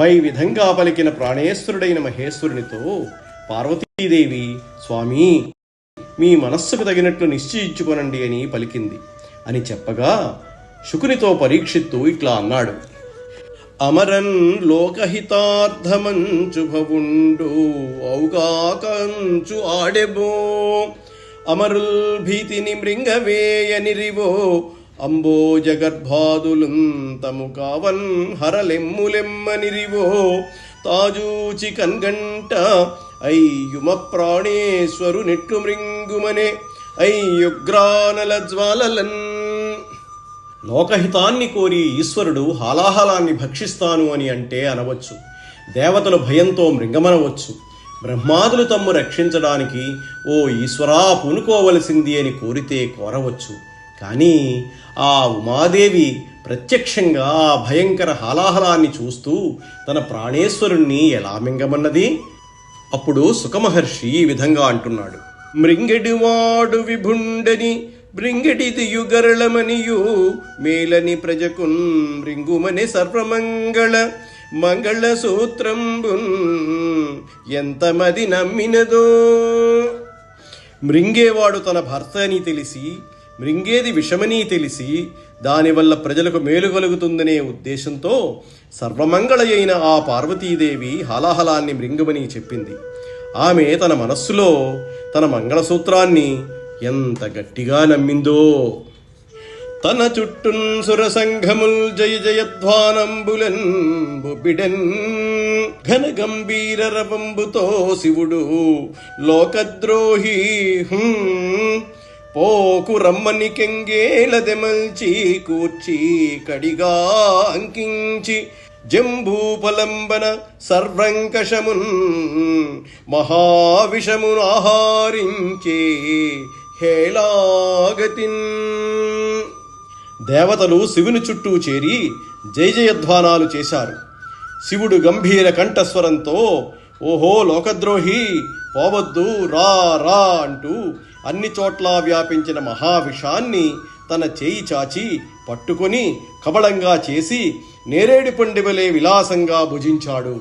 పై విధంగా పలికిన ప్రాణేశ్వరుడైన మహేశ్వరునితో పార్వతీదేవి స్వామి మీ మనస్సుకు తగినట్లు నిశ్చయించుకొనండి అని పలికింది. అని చెప్పగా శుకునితో పరీక్షిత్తు ఇట్లా అన్నాడు. అమరన్ లోకహితార్థమంచుభవుండు భవుండు ఔగాకంచు ఆడెబో అమరుల్ భీతిని మృంగవేయనిరివో అంబో జగద్భాదులంతము తము కావన్ హరలెమ్ములెమ్మనిరివో తాజూచి కన్గంట అయ్యుమ ప్రాణేశ్వరు నెట్లు మృంగుమనే అయ్యుగ్రానల జ్వాలలన్ లోకహితాన్ని కోరి ఈశ్వరుడు హాలాహలాన్ని భక్షిస్తాను అని అంటే అనవచ్చు. దేవతలు భయంతో మృంగమనవచ్చు. బ్రహ్మాదులు తమ్ము రక్షించడానికి ఓ ఈశ్వరా పూనుకోవలసింది అని కోరితే కోరవచ్చు. కానీ ఆ ఉమాదేవి ప్రత్యక్షంగా ఆ భయంకర హాలాహలాన్ని చూస్తూ తన ప్రాణేశ్వరుణ్ణి ఎలా మింగమన్నది? అప్పుడు సుఖమహర్షి ఈ విధంగా అంటున్నాడు. మృంగడివాడు విభుండని బృంగటిది యుగరళమనియు మేలని ప్రజకున్ మృంగుమని సర్వమంగళ మంగళ సూత్రంబున్ ఎంతమది నమ్మినదో? మృంగేవాడు తన భర్త అని తెలిసి మృంగేది విషమని తెలిసి దానివల్ల ప్రజలకు మేలు కలుగుతుందనే ఉద్దేశంతో సర్వమంగళయైన ఆ పార్వతీదేవి హలాహలాన్ని మృంగమని చెప్పింది. ఆమె తన మనస్సులో తన మంగళసూత్రాన్ని ఎంత గట్టిగా నమ్మిందో. తన చుట్టున్ సురసంఘముల్ జయ జయధ్వానంబులన్ బొబ్బిడన్ ఘన గంభీర రవంబుతో శివుడు లోకద్రోహి పోకు రమ్మని కెంగేలదెమల్చి కూర్చి కడిగా అంకించి జంబూపలంబన సర్వంకషమున్ మహావిషమును ఆహారించే హేళాగతిన్. దేవతలు శివుని చుట్టూ చేరి జయజయధ్వానాలు చేశారు. శివుడు గంభీర కంఠస్వరంతో ఓహో లోకద్రోహి పోవద్దు రా రా అంటూ అన్ని చోట్ల వ్యాపించిన మహావిషాన్ని తన చేయి చాచి పట్టుకొని కబళంగా చేసి నేరేడు పండివలే విలాసంగా భుజించాడు.